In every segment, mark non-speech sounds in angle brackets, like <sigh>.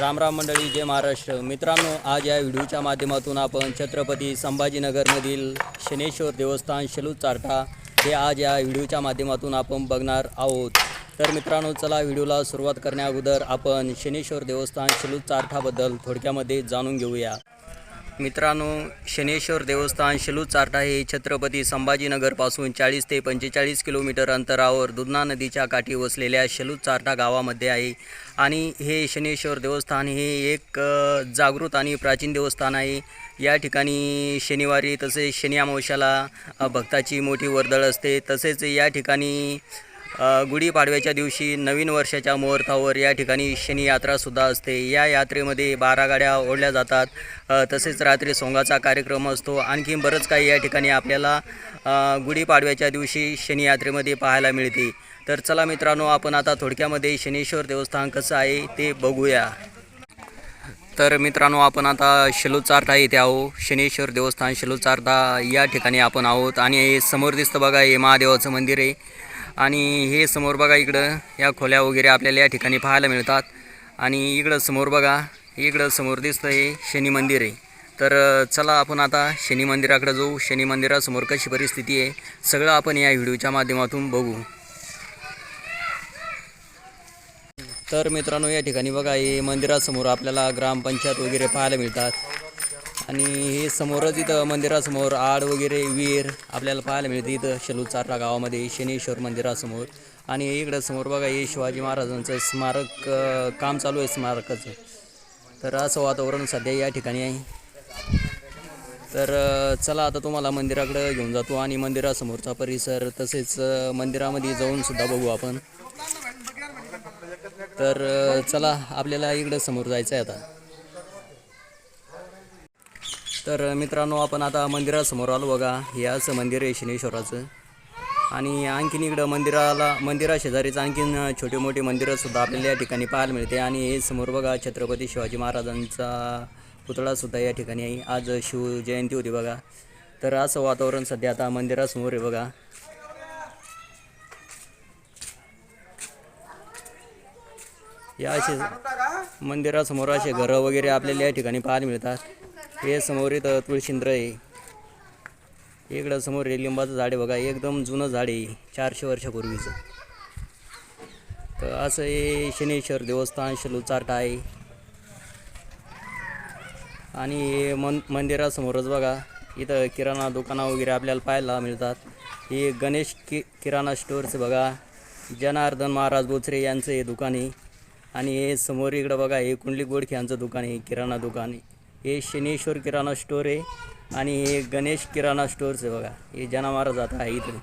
राम राम मंडळी जय महाराष्ट्र. मित्रांनो आज या व्हिडिओच्या माध्यमातून आपण छत्रपती संभाजीनगरमधील शनेश्वर देवस्थान शलू चारटा हे आज या व्हिडिओच्या माध्यमातून आपण बघणार आहोत. तर मित्रांनो चला व्हिडिओला सुरुवात करण्याअगोदर आपण शनेश्वर देवस्थान शलू चारठाबद्दल थोडक्यामध्ये जाणून घेऊया. मित्रांनो शनेश्वर देवस्थान शेलू चारटा हे छत्रपती संभाजीनगरपासून चाळीस ते पंचेचाळीस किलोमीटर अंतरावर दुधना नदीच्या काठी वसलेल्या शेलू चारटा गावामध्ये आहे. आणि हे शनेश्वर देवस्थान हे एक जागृत आणि प्राचीन देवस्थान आहे. या ठिकाणी शनिवारी तसेच शनी अमावश्याला भक्ताची मोठी वर्दळ असते. तसेच या ठिकाणी गुढीपाडव्याच्या दिवशी नवीन वर्षाच्या मुहूर्तावर या ठिकाणी शनी यात्रासुद्धा असते. या यात्रेमध्ये बारा गाड्या ओढल्या जातात. तसेच रात्री सोंगाचा कार्यक्रम असतो. आणखी बरंच काही या ठिकाणी आपल्याला गुढीपाडव्याच्या दिवशी शनी यात्रेमध्ये पाहायला मिळते. तर चला मित्रांनो आपण आता थोडक्यामध्ये शनेश्वर देवस्थान कसं आहे ते बघूया. तर मित्रांनो आपण आता शेलू येथे आहो शनेश्वर देवस्थान शेलू या ठिकाणी आपण आहोत. आणि समोर दिसतं बघा हे महादेवाचं मंदिर आहे. आणि हे समोर बघा इकडं या खोल्या वगैरे आपल्याला या ठिकाणी पाहायला मिळतात. आणि इकडं समोर बघा इकडं समोर दिसतं हे शनी मंदिर आहे. तर चला आपण आता शनी मंदिराकडे जाऊ. शनी मंदिरासमोर कशी परिस्थिती आहे सगळं आपण या व्हिडिओच्या माध्यमातून बघू. तर मित्रांनो या ठिकाणी बघा हे मंदिरासमोर आपल्याला ग्रामपंचायत वगैरे पाहायला मिळतात. आणि हे समोरच इथं मंदिरासमोर आड वगैरे विहीर आपल्याला पाहायला मिळते. इथं शेलू गावामध्ये शनेश्वर मंदिरासमोर. आणि इकडं समोर बघा हे शिवाजी महाराजांचं स्मारक काम चालू आहे स्मारकाचं. तर असं वातावरण सध्या या ठिकाणी आहे. तर चला आता तुम्हाला मंदिराकडं घेऊन जातो आणि मंदिरासमोरचा परिसर तसेच मंदिरामध्ये जाऊन सुद्धा बघू आपण. तर चला आपल्याला इकडं समोर जायचं आहे आता. तर मित्रांनो आपण आता मंदिरासमोर आलो बघा. हे असं मंदिर आहे शनेश्वराचं. आणि आणखीन इकडं मंदिराला मंदिरा शेजारीच आणखीन छोटे मोठे मंदिरं सुद्धा आपल्याला या ठिकाणी पाहायला मिळते. आणि हे समोर बघा छत्रपती शिवाजी महाराजांचा पुतळासुद्धा या ठिकाणी आहे. आज शिव जयंती होती बघा. तर असं वातावरण सध्या आता मंदिरासमोर आहे बघा. या असे मंदिरासमोर असे घरं वगैरे आपल्याला या ठिकाणी पाहायला मिळतात. हे समोर इथं तुळशिंद्र आहे. इकडं समोर हे लिंबाचं झाड आहे बघा एकदम जुनं झाड आहे चारशे वर्षापूर्वीचं. तर असं हे शनेश्वर देवस्थान शलुचाट आहे. आणि हे मन मंदिरासमोरच बघा इथं किराणा दुकानं वगैरे आपल्याला पाहायला मिळतात. हे गणेश कि किराणा स्टोअरचं बघा जनार्दन महाराज बोचरे यांचं हे दुकान आहे. आणि हे समोर इकडं बघा हे कुंडली गोडखे यांचं दुकान आहे किराणा दुकान आहे. हे शनेश्वर किराणा स्टोअर आहे आणि हे गणेश किराणा स्टोअरचं आहे बघा. हे जनावर जात आहे इथं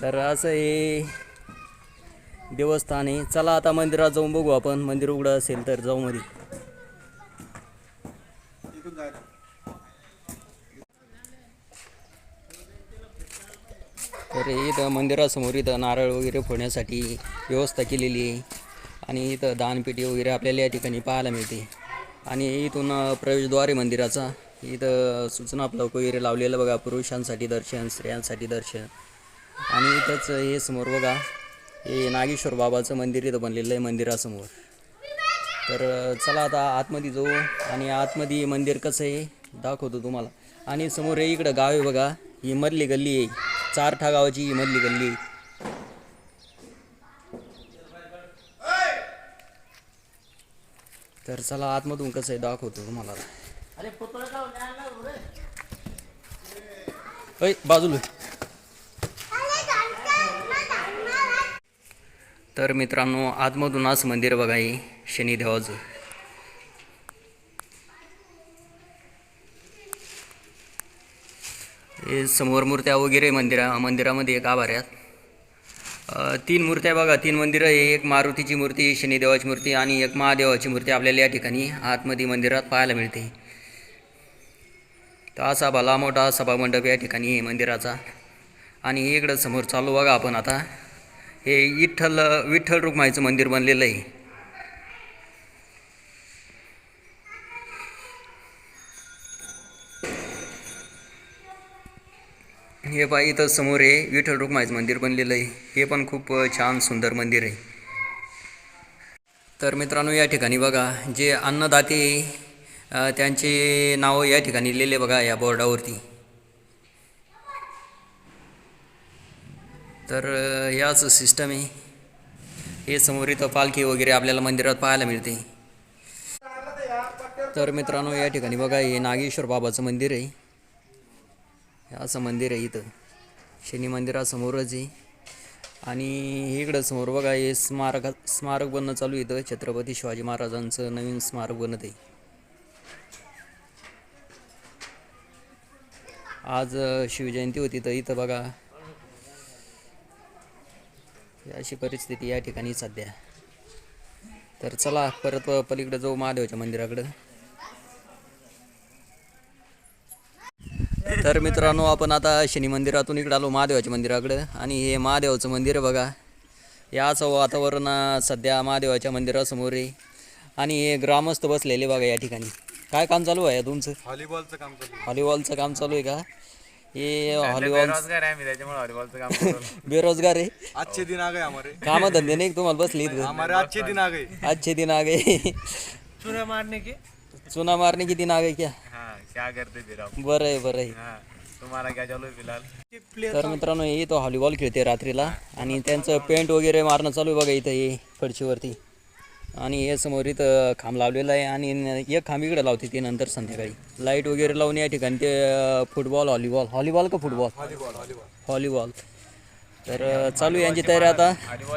तर असं हे देवस्थान आहे. चला आता मंदिरात जाऊन बघू आपण. मंदिर उघडं असेल तर जाऊ मध्ये तर इथं मंदिरासमोर इथं नारळ वगैरे फोडण्यासाठी व्यवस्था केलेली आहे. आणि इथं दानपेटी वगैरे आपल्याला या ठिकाणी पाहायला मिळते. आणि इथून प्रवेशद्वारे प्रवेशद्वार आहे मंदिराचा. इथं सूचना फलक वगैरे लावलेलं बघा पुरुषांसाठी दर्शन स्त्रियांसाठी दर्शन. आणि इथंच हे समोर बघा हे नागेश्वर बाबाचं मंदिर इथं बनलेलं आहे मंदिरासमोर. तर चला आता आतमध्ये जाऊ आणि आतमध्ये मंदिर कसं आहे दाखवतो तुम्हाला. आणि समोर हे इकडं गाव आहे बघा ही मधली गल्ली आहे. चारठा गावाची ही मधली गल्ली आहे. तर चला आतमधून कसं आहे दाखवतो तुम्हाला. बाजूला. तर मित्रांनो आतमधून असं मंदिर बघा हे शनिदेवाचं. हे समोर मूर्त्या वगैरे मंदिरा मंदिरामध्ये एक आभाऱ्यात अ, तीन मूर्त्या बघा तीन मंदिरं आहे एक मारुतीची मूर्ती शनिदेवाची मूर्ती आणि एक महादेवाची मूर्ती आपल्याला या ठिकाणी आतमध्ये मंदिरात पाहायला मिळते. तर असा भला मोठा सभामंडप या ठिकाणी आहे मंदिराचा. आणि इकडं समोर चालू बघा आपण आता. हे विठ्ठल विठ्ठल रुक्माईचं मंदिर बनलेलं आहे. हे पहा इथं समोर आहे विठ्ठल रुक्माईचं मंदिर बनलेलं आहे. हे पण खूप छान सुंदर मंदिर आहे. तर मित्रांनो या ठिकाणी बघा जे अन्नदाते त्यांचे नाव या ठिकाणी लिहिले बघा या बोर्डावरती. तर याच सिस्टम आहे. हे समोर इथं पालखी वगैरे आपल्याला मंदिरात पाहायला मिळते. तर मित्रांनो या ठिकाणी बघा हे नागेश्वर बाबाचं मंदिर आहे. असं मंदिर आहे इथं. शनी मंदिरासमोरच आहे. आणि इकडं समोर बघा हे स्मारक स्मारक बनणं चालू आहे इथं. छत्रपती शिवाजी महाराजांचं नवीन स्मारक बनत आहे. आज शिवजयंती होती तर इथं बघा. अशी परिस्थिती या ठिकाणी सध्या. तर चला परत पलीकडे जाऊ महादेवाच्या मंदिराकडं. तर मित्रांनो आपण आता शनी मंदिरातून इकडं आलो महादेवाच्या मंदिराकडं. आणि हे महादेवाचं मंदिर आहे बघा. याचं वातावरण सध्या महादेवाच्या मंदिरासमोर आहे. आणि हे ग्रामस्थ बसलेले बघा या ठिकाणी. काय काम चालू आहे तुमचं? व्हॉलीबॉलचं काम चालू आहे. हॉलीबॉलचं काम चालू आहे का? हे हॉलीबॉल बेरोजगार आहे त्याच्यामुळे हॉलीबॉलचं काम <laughs> बेरोजगार आहे? अच्छे दिन आ गए हमारे काम धंदे नाही का तुम्हाला बसले इथं? हमारे अच्छे दिन आ गए अच्छे दिन आ गए चुना मारने के? चुना मारने की दिन आ गए क्या? क्या करते बरं आहे बरं आहे. हाँ तुम्हाला क्या चालू आहे फिलहाल? तर मित्रांनो हे तो हॉलीबॉल खेळते रात्रीला आणि त्यांचं पेंट वगैरे मारणं चालू आहे बघा इथं हे फडशीवरती आणि हे समोर इथं खांब लावलेला आहे आणि एक खांब इकडे लावते ते नंतर संध्याकाळी. लाइट वगैरे लावून या ठिकाणी ते फुटबॉल हॉलीबॉल. हॉलीबॉल का फुटबॉल? हॉलीबॉल तर चालू आहे यांची तयारी आता.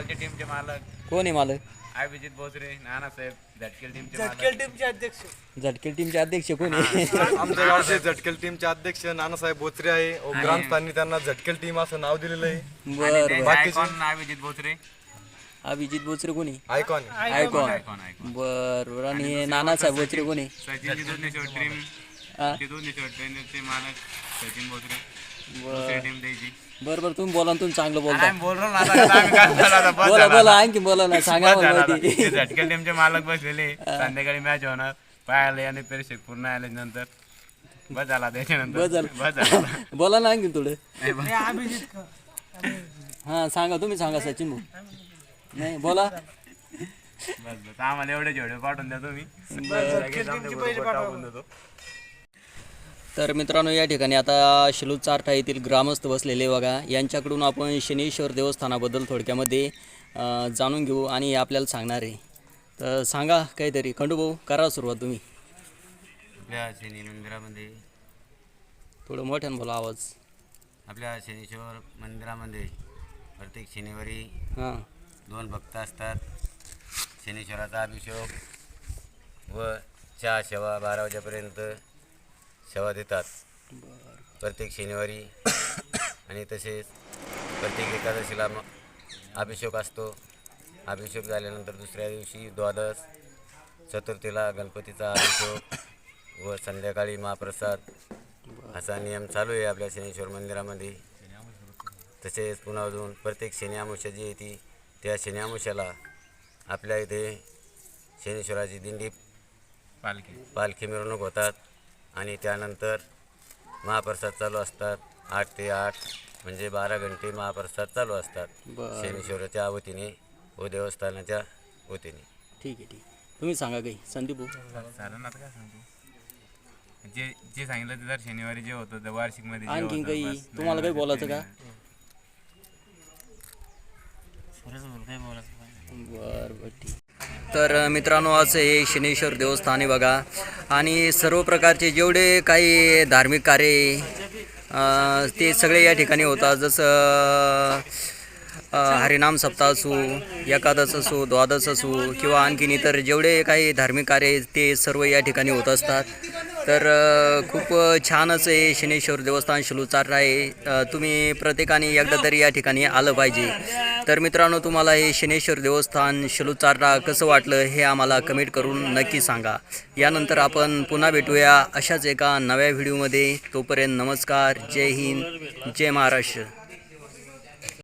टीमचे मालक. कोण आहे मालक? अभिजित बोसरे नानासाहेब झटकेल टीमचे मालक. झटके टीमचे अध्यक्ष. कोण आहे? आमच्या गावचे झटकेल टीमचे अध्यक्ष नानासाहेब बोचरे आहे. व ग्रामस्थांनी त्यांना झटकेल टीम असं नाव दिलेलं आहे. बरं बरं. बाकीचे? आयकॉन अभिजित बोचरे कोणी आयकॉन आयकॉन आयकॉन आयकॉन बरं बरं आणि हे नानासाहेब बोचरे कोणी सचिन जिदोनेश्वर टीम हा? जिदोनेश्वर ट्रेनरचे मालक सचिन बोसरे बरं. दुसरी टीम द्यायची. बरं बरं तुम्ही बोला ना तुम्ही चांगलं बोलता. बोल <laughs> बोला. आणखी बोला ना सांगा मला. माहिती ते झटकेल टीमचे मालक बसलेले. <laughs> संध्याकाळी मॅच होणार. पाहायला आणि प्रेक्षक पूर्ण आले नंतर. बस झाला त्याच्यानंतर बस झालं. बस झालं <laughs> बोला ना आणखी थोडं. हां सांगा तुम्ही सांगा सचिन भाऊ. नाही बोला. बस बस. आम्हाला एवढे जेवढे पाठवून द्या तुम्ही. तर मित्रांनो या ठिकाणी आता शिलूत चारठा येथील ग्रामस्थ बसलेले बघा. यांच्याकडून आपण शनीश्वर देवस्थानाबद्दल थोडक्यामध्ये जाणून घेऊ आणि आपल्याला सांगणार आहे. तर सांगा काहीतरी. खंडू भाऊ करा सुरुवात तुम्ही. आपल्या शनी मंदिरामध्ये थोडं मोठ्यानं बोला आवाज. आपल्या शनीश्वर मंदिरामध्ये प्रत्येक शनिवारी हां. दोन भक्त असतात. शनीश्वराचा अभिषेक व चहा सेवा बारा वाजेपर्यंत सेवा देतात. प्रत्येक शनिवारी आणि तसेच प्रत्येक एकादशीला अभिषेक असतो. अभिषेक झाल्यानंतर दुसऱ्या दिवशी द्वादश चतुर्थीला गणपतीचा अभिषेक व संध्याकाळी महाप्रसाद. असा नियम चालू आहे आपल्या शनीश्वर मंदिरामध्ये. तसेच पुन्हा अजून प्रत्येक शनी अमावस्या जी येते त्या शनी अमावस्याला आपल्या इथे शनीश्वराची दिंडी पालखी. पालखी मिरवणूक होतात. आणि त्यानंतर महाप्रसाद चालू असतात. आठ ते आठ म्हणजे बारा घंटे महाप्रसाद चालू असतात. बरं. शनीश्वराच्या वतीने व देवस्थानाच्या वतीने. ठीक आहे ठीक तुम्ही सांगा काही. संदीप भाऊ. आता काय सांगतो? जे जे सांगितलं ते दर शनिवारी जे होतं ते वार्षिकमध्ये जे आणखीन होतं, काही? बस. तुम्हाला काही बोलायचं का? बरं बरं ठीक. तर मित्रांनो असं हे शनेश्वर देवस्थान आहे बघा. आणि सर्व प्रकारचे जेवढे काही धार्मिक कार्य ते सगळे या ठिकाणी होतात. जसं हरिनाम सप्ताह असू एकादश असो द्वादश असू किंवा आणखीन इतर जेवढे काही धार्मिक कार्य ते सर्व या ठिकाणी होत असतात. तर खूप छान असं हे शनेश्वर देवस्थान शिलूचार आहे. तुम्ही प्रत्येकाने एकदा तरी या ठिकाणी आलं पाहिजे. तर मित्रांनो तुम्हाला हे शनेश्वर देवस्थान शिलूचारला कसं वाटलं हे आम्हाला कमेंट करून नक्की सांगा. यानंतर आपण पुन्हा भेटूया अशाच एका नव्या व्हिडिओमध्ये. तोपर्यंत नमस्कार. जय हिंद. जय महाराष्ट्र.